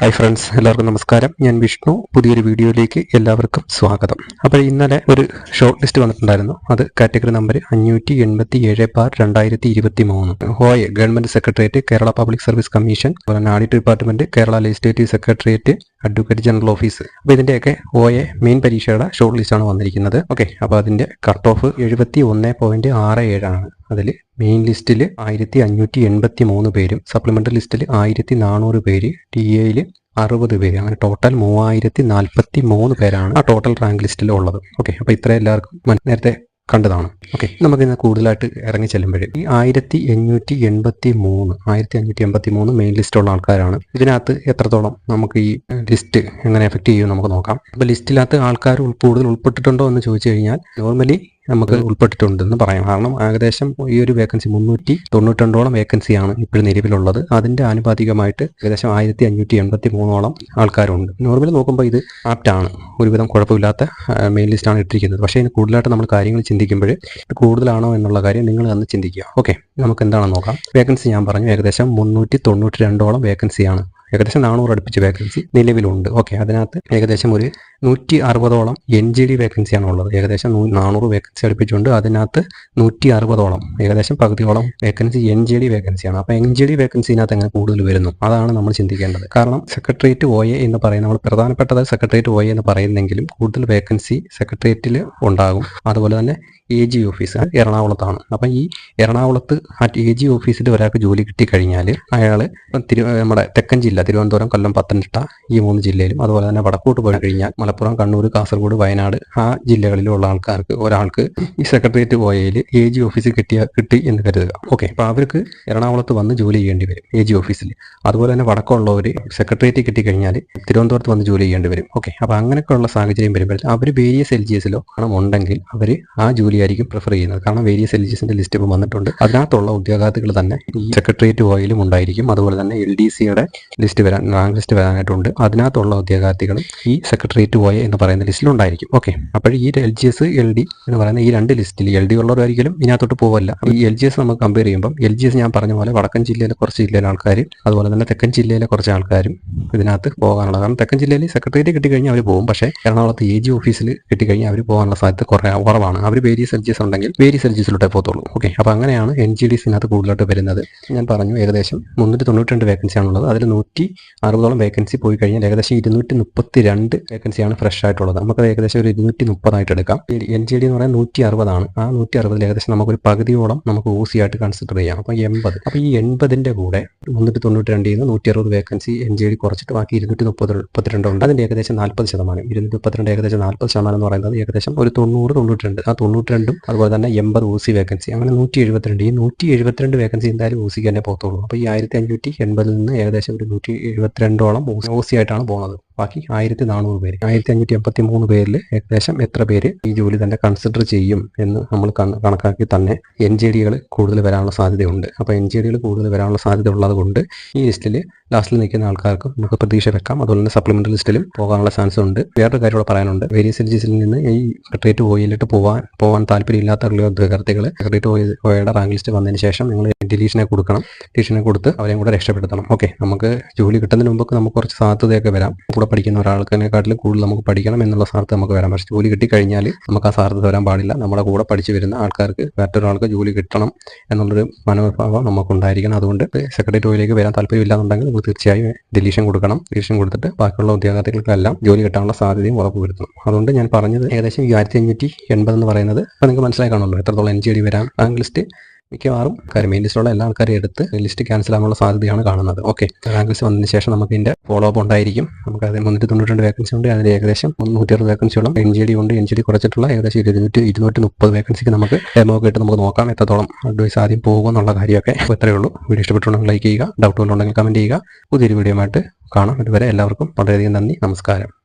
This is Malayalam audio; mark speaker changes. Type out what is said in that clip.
Speaker 1: ഹായ് ഫ്രണ്ട്സ് എല്ലാവർക്കും നമസ്കാരം. ഞാൻ വിഷ്ണു. പുതിയൊരു വീഡിയോയിലേക്ക് എല്ലാവർക്കും സ്വാഗതം. അപ്പോൾ ഇന്നലെ ഒരു ഷോർട്ട് ലിസ്റ്റ് വന്നിട്ടുണ്ടായിരുന്നു. അത് കാറ്റഗറി നമ്പർ അഞ്ഞൂറ്റി എൺപത്തി ഏഴ് ബാർ രണ്ടായിരത്തി ഇരുപത്തി മൂന്ന് ഹോയ് government secretariat Kerala public service commission അതുപോലെ audit department Kerala legislative secretariat advocate general office അപ്പോൾ ഇതിന്റെയൊക്കെ ഒ എ മെയിൻ പരീക്ഷയുടെ ഷോർട്ട് ലിസ്റ്റാണ് വന്നിരിക്കുന്നത്. ഓക്കെ അപ്പോൾ അതിന്റെ കട്ട് ഓഫ് എഴുപത്തി ഒന്ന് പോയിന്റ് ആറ് ഏഴാണ് അതിൽ മെയിൻ ലിസ്റ്റിൽ ആയിരത്തി അഞ്ഞൂറ്റി എൺപത്തി മൂന്ന് പേരും സപ്ലിമെന്ററി ലിസ്റ്റിൽ ആയിരത്തി നാനൂറ് പേര് ടി എയിൽ അറുപത് പേര് അങ്ങനെ ടോട്ടൽ മൂവായിരത്തി നാൽപ്പത്തി മൂന്ന് പേരാണ് ആ ടോട്ടൽ റാങ്ക് ലിസ്റ്റിൽ ഉള്ളത്. ഓക്കെ അപ്പോൾ ഇത്ര എല്ലാവർക്കും നേരത്തെ കണ്ടതാണ്. ഓക്കെ നമുക്ക് ഇന്ന് കൂടുതലായിട്ട് ഇറങ്ങി ചെല്ലുമ്പോൾ ഈ ആയിരത്തി എണ്ണൂറ്റി എൺപത്തി മൂന്ന് ആയിരത്തി അഞ്ഞൂറ്റി എൺപത്തി മൂന്ന് മെയിൻ ലിസ്റ്റുള്ള ആൾക്കാരാണ്. ഇതിനകത്ത് എത്രത്തോളം നമുക്ക് ഈ ലിസ്റ്റ് എങ്ങനെ എഫക്ട് ചെയ്യും നമുക്ക് നോക്കാം. അപ്പോൾ ലിസ്റ്റിനകത്ത് ആൾക്കാർ കൂടുതൽ ഉൾപ്പെട്ടിട്ടുണ്ടോ എന്ന് ചോദിച്ചു കഴിഞ്ഞാൽ നോർമലി നമുക്ക് ഉൾപ്പെട്ടിട്ടുണ്ടെന്ന് പറയാം. കാരണം ഏകദേശം ഈ ഒരു വേക്കൻസി മുന്നൂറ്റി തൊണ്ണൂറ്റിരണ്ടോളം വേക്കൻസിയാണ് ഇപ്പോൾ നിലവിലുള്ളത്. അതിന്റെ ആനുപാതികമായിട്ട് ഏകദേശം ആയിരത്തി അഞ്ഞൂറ്റി എൺപത്തി മൂന്നോളം ആൾക്കാരുണ്ട്. നോർമലി നോക്കുമ്പോൾ ഇത് ആപ്റ്റ് ആണ്. ഒരുവിധം കുഴപ്പമില്ലാത്ത മെയിൻ ലിസ്റ്റാണ് ഇട്ടിരിക്കുന്നത്. പക്ഷേ ഇതിന് കൂടുതലായിട്ട് നമ്മൾ കാര്യങ്ങൾ ചിന്തിക്കുമ്പോൾ ഇത് കൂടുതലാണോ എന്നുള്ള കാര്യം നിങ്ങൾ അന്ന് ചിന്തിക്കുക. ഓക്കെ നമുക്ക് എന്താണെന്ന് നോക്കാം. വേക്കൻസി ഞാൻ പറഞ്ഞു. ഏകദേശം മുന്നൂറ്റി തൊണ്ണൂറ്റി രണ്ടോളം വേക്കൻസിയാണ് ഏകദേശം നാനൂറ് അടുപ്പിച്ച് വേക്കൻസി നിലവിലുണ്ട്. ഓക്കെ അതിനകത്ത് ഏകദേശം ഒരു നൂറ്റി അറുപതോളം എൻ ജി ഡി വേക്കൻസിയാണ് ഉള്ളത്. ഏകദേശം നാനൂറ് വേക്കൻസി അടുപ്പിച്ചുണ്ട്. അതിനകത്ത് നൂറ്റി അറുപതോളം ഏകദേശം പകുതിയോളം വേക്കൻസി എൻ ജി ഡി വേക്കൻസിയാണ് അപ്പോൾ എൻ ജി ഡി വേക്കൻസിനകത്ത് എങ്ങനെ കൂടുതൽ വരുന്നു? അതാണ് നമ്മൾ ചിന്തിക്കേണ്ടത്. കാരണം സെക്രട്ടേറിയറ്റ് ഒ എ എന്ന് പറയുന്ന നമ്മൾ പ്രധാനപ്പെട്ടത് സെക്രട്ടേറിയറ്റ് ഒ എ എന്ന് പറയുന്നെങ്കിലും കൂടുതൽ വേക്കൻസി സെക്രട്ടേറിയറ്റിൽ ഉണ്ടാകും. അതുപോലെ തന്നെ എ ജി ഓഫീസ് എറണാകുളത്താണ്. അപ്പം ഈ എറണാകുളത്ത് ആ എ ജി ഓഫീസിൽ ഒരാൾക്ക് ജോലി കിട്ടിക്കഴിഞ്ഞാൽ അയാൾ നമ്മുടെ തെക്കൻ ജില്ല തിരുവനന്തപുരം കൊല്ലം പത്തനംതിട്ട ഈ മൂന്ന് ജില്ലയിലും. അതുപോലെ തന്നെ വടക്കോട്ട് പോയി കഴിഞ്ഞാൽ മലപ്പുറം കണ്ണൂർ കാസർഗോഡ് വയനാട് ആ ജില്ലകളിലുള്ള ആൾക്കാർക്ക് ഒരാൾക്ക് ഈ സെക്രട്ടേറിയറ്റ് പോയതിൽ എ ജി ഓഫീസിൽ കിട്ടിയ കിട്ടി എന്ന് കരുതുക. ഓക്കെ. അപ്പോൾ അവർക്ക് എറണാകുളത്ത് വന്ന് ജോലി ചെയ്യേണ്ടി വരും എ ജി ഓഫീസിൽ. അതുപോലെ തന്നെ വടക്കമുള്ളവർ സെക്രട്ടേറിയറ്റ് കിട്ടിക്കഴിഞ്ഞാൽ തിരുവനന്തപുരത്ത് വന്ന് ജോലി ചെയ്യേണ്ടി വരും. ഓക്കെ. അപ്പോൾ അങ്ങനെയൊക്കെയുള്ള സാഹചര്യം വരുമ്പോൾ അവർ വേരിയസ് എൽ ജി എസിലോ പണം ഉണ്ടെങ്കിൽ അവർ ആ ജോലി ആയിരിക്കും പ്രിഫർ ചെയ്യുന്നത്. കാരണം വേരിയസ് എൽ ജി എസിന്റെ ലിസ്റ്റ് ഇപ്പം വന്നിട്ടുണ്ട്. അതിനകത്തുള്ള ഉദ്യോഗാർത്ഥികൾ തന്നെ ഈ സെക്രട്ടേറിയറ്റ് പോയാലും ഉണ്ടായിരിക്കും. അതുപോലെ തന്നെ എൽ ഡി സിയുടെ ലിസ്റ്റ് വരാൻ റാങ്ക് ലിസ്റ്റ് വരാനായിട്ടുണ്ട്. അതിനകത്തുള്ള ഉദ്യോഗാർത്ഥികളും ഈ സെക്രട്ടേറിയറ്റ് പോയ എന്ന് പറയുന്ന ലിസ്റ്റിൽ ഉണ്ടായിരിക്കും ഓക്കെ. അപ്പോൾ ഈ L G S L D എന്ന് പറയുന്ന ഈ രണ്ട് ലിസ്റ്റിൽ എൽ ഡി ഉള്ളവരായിരിക്കും ഇതിനകത്തോട്ട് പോവല്ല. ഈ എൽ ജി എസ് നമുക്ക് കമ്പയർ ചെയ്യുമ്പോൾ എൽ ജി എസ് ഞാൻ പറഞ്ഞ പോലെ വടക്കൻ ജില്ലയിലെ കുറച്ച് ജില്ലയിലെ ആൾക്കാർ അതുപോലെ തന്നെ തെക്കൻ ജില്ലയിലെ കുറച്ച് ആൾക്കാരും ഇതിനകത്ത് പോകാനുള്ള കാരണം തെക്കൻ ജില്ലയിൽ സെക്രട്ടേറിയറ്റ് കിട്ടിക്കഴിഞ്ഞാൽ അവർ പോകും. പക്ഷേ എറണാകുളത്ത് എ ജി ഓഫീസിൽ കിട്ടിക്കഴിഞ്ഞാൽ അവർ പോകാനുള്ള സാധ്യത കുറേ കുറവാണ്. അവർ വേരിയസ് എൽ ജി എസ് ഉണ്ടെങ്കിൽ വേരിയസ് എൽ ജി എസിലൂടെ പോകത്തുള്ളൂ. ഓക്കെ. അപ്പോൾ അങ്ങനെയാണ് എൻ ജി ഡി സിനകത്ത് കൂടുതലായിട്ട് വരുന്നത്. ഞാൻ പറഞ്ഞു ഏകദേശം മുന്നൂറ്റി തൊണ്ണൂറ്റി രണ്ട് വേക്കൻസിയാണുള്ളത് അതിൽ നൂറ്റി അറുപതോളം വേക്കൻസി പോയി കഴിഞ്ഞാൽ ഏകദേശം ഇരുന്നൂറ്റി മുപ്പത്തി രണ്ട് വേക്കൻസിയാണ് ഫ്രഷ് ആയിട്ടുള്ളത് നമുക്കത് ഏകദേശം ഒരു ഇരുന്നൂറ്റി മുപ്പതായിട്ട് എടുക്കാം എൻ ജി ഡി എന്ന് പറയുന്നത് നൂറ്റി അറുപതാണ് ആ നൂറ്റി അറുപതിൽ ഏകദേശം നമുക്കൊരു പകുതിയോളം നമുക്ക് OC ആയിട്ട് കൺസിഡർ ചെയ്യാം. അപ്പോൾ എൺപത്. അപ്പോൾ ഈ എൺപതിന്റെ കൂടെ മുന്നൂറ്റി തൊണ്ണൂറ്റി രണ്ടിൽ നിന്ന് നൂറ്റി അറുപത് വേക്കൻസി എൻ ജി ഡി കുറച്ചിട്ട് ബാക്കി ഇരുന്നൂറ്റി മുപ്പത് മുപ്പത്തിരണ്ട് ഉണ്ട്. അതിന്റെ ഏകദേശം നാൽപ്പത് ശതമാനം. ഇരുന്നൂറ്റി മുപ്പത്തിരണ്ട് ഏകദേശം നാൽപ്പത് ശതമാനം എന്ന് പറയുന്നത് ഏകദേശം ഒരു തൊണ്ണൂറ് തൊണ്ണൂറ്റി രണ്ട് ആ തൊണ്ണൂറ്റി രണ്ടും അതുപോലെ തന്നെ എൺപത് ഒ സി വേക്കൻസി അങ്ങനെ നൂറ്റി എഴുപത്തിരണ്ട് ഈ നൂറ്റി എഴുപത്തിരണ്ട് വേക്കൻസി എന്തായാലും ഒ സിക്ക് തന്നെ പോകത്തുള്ളൂ. അപ്പോൾ ഈ ആയിരത്തി അഞ്ഞൂറ്റി എൺപതിൽ നിന്ന് ഏകദേശം ഒരു നൂറ്റി എഴുപത്തിരണ്ടോളം ഓസി ആയിട്ടാണ് പോകുന്നത്. ബാക്കി ആയിരത്തി നാനൂറ് പേര്. ആയിരത്തി അഞ്ഞൂറ്റി എൺപത്തി മൂന്ന് പേരിൽ ഏകദേശം എത്ര പേര് ഈ ജോലി തന്നെ കൺസിഡർ ചെയ്യും എന്ന് നമ്മൾ കണക്കാക്കി തന്നെ എൻ ജെ ഡികൾ കൂടുതൽ വരാനുള്ള സാധ്യതയുണ്ട്. അപ്പോൾ എൻ ജെ ഡികൾ കൂടുതൽ വരാനുള്ള സാധ്യത ഉള്ളത് കൊണ്ട് ഈ ലിസ്റ്റിൽ ലാസ്റ്റിൽ നിൽക്കുന്ന ആൾക്കാർക്ക് നമുക്ക് പ്രതീക്ഷ വെക്കാം. അതുപോലെ തന്നെ സപ്ലിമെന്ററി ലിസ്റ്റിലും പോകാനുള്ള ചാൻസ് ഉണ്ട്. വേറൊരു കാര്യം പറയാനുണ്ട്. വേരിയസ് എൽ നിന്ന് ഈ സെക്രട്ടേറിയറ്റ് ഓയിലിട്ട് പോകാൻ പോകാൻ താല്പര്യമില്ലാത്ത ഉദ്യോഗാർത്ഥികൾ സെക്രട്ടേറിയറ്റ് ഓയിൽ ഓയുടെ റാങ്ക് ലിസ്റ്റ് വന്നതിന് ശേഷം നിങ്ങൾ ഡിലീഷനെ കൊടുക്കണം. ഡിലീഷനെ കൊടുത്ത് അവരെയും കൂടെ രക്ഷപ്പെടുത്തണം. ഓക്കെ നമുക്ക് ജോലി കിട്ടുന്നതിന് മുമ്പ് നമുക്ക് കുറച്ച് സാധ്യതയൊക്കെ വരാം. കൂടെ പഠിക്കുന്ന ഒരാൾക്കിനെക്കാട്ടിലും കൂടുതൽ നമുക്ക് പഠിക്കണം എന്നുള്ള സാധ്യത നമുക്ക് വരാം പക്ഷേ ജോലി കിട്ടിക്കഴിഞ്ഞാൽ നമുക്ക് ആ സാധ്യത വരാൻ പാടില്ല. നമ്മുടെ കൂടെ പഠിച്ചു വരുന്ന ആൾക്കാർക്ക് മറ്റൊരാൾക്ക് ജോലി കിട്ടണം എന്നുള്ളൊരു മനോഭാവം നമുക്കുണ്ടായിരിക്കണം. അതുകൊണ്ട് സെക്രട്ടറി ജോലിയിലേക്ക് വരാൻ താല്പര്യമില്ലാന്നുണ്ടെങ്കിൽ നമുക്ക് തീർച്ചയായും ഡിലീഷൻ കൊടുക്കണം. ഡിലീഷൻ കൊടുത്തിട്ട് ബാക്കിയുള്ള ഉദ്യോഗാർത്ഥികൾക്കെല്ലാം ജോലി കിട്ടാനുള്ള സാധ്യതയും ഉറപ്പുവരുത്തണം അതുകൊണ്ട് ഞാൻ പറഞ്ഞത് ഏകദേശം ഈ ആയിരത്തി അഞ്ഞൂറ്റി എൺപത് എന്ന് പറയുന്നത് അപ്പോൾ നിങ്ങൾക്ക് മനസ്സിലായി കാണുമല്ലോ. എത്രത്തോളം എൻ ജി ഡി വരാം. റാങ്ക് ലിസ്റ്റ് മിക്കവാറും കാര്യം മെയിൻ ലിസ്റ്റിലുള്ള എല്ലാ ആൾക്കാരും എടുത്ത് ലിസ്റ്റ് ക്യാൻസൽ ആകാനുള്ള സാധ്യതയാണ് കാണുന്നത്. ഓക്കെ ലിസ്റ്റ് വന്നതിന് ശേഷം നമുക്ക് ഇതിന്റെ ഫോളോ അപ്പ് ഉണ്ടായിരിക്കും. നമുക്ക് അതിന് മുന്നൂറ്റി തൊണ്ണൂറ്റി രണ്ട് വേക്കൻസി ഉണ്ട്. അതിൽ ഏകദേശം മുന്നൂറ്റി അറുപത് വേക്കൻസിയോളം എൻ ജി ഡി ഉണ്ട്. എൻ ജി ഡി കുറച്ചിട്ടുള്ള ഏകദേശം ഇരുന്നൂറ്റി ഇരുന്നൂറ്റി മുപ്പത് വേക്കൻസിക്ക് നമുക്ക് ഡെമോ കേട്ട് നമുക്ക് നോക്കാം എത്രത്തോളം അഡ്വൈസ് ആദ്യം പോകുമെന്നുള്ള കാര്യമൊക്കെ. ഇത്രയേ ഉള്ളൂ. വീഡിയോ ഇഷ്ടപ്പെട്ടുണ്ടെങ്കിൽ ലൈക്ക് ചെയ്യുക. ഡൗട്ടുകളുണ്ടെങ്കിൽ കമന്റ് ചെയ്യുക. പുതിയൊരു വീഡിയോ ആയിട്ട് കാണാം. ഇതുവരെ എല്ലാവർക്കും വളരെയധികം നന്ദി. നമസ്കാരം.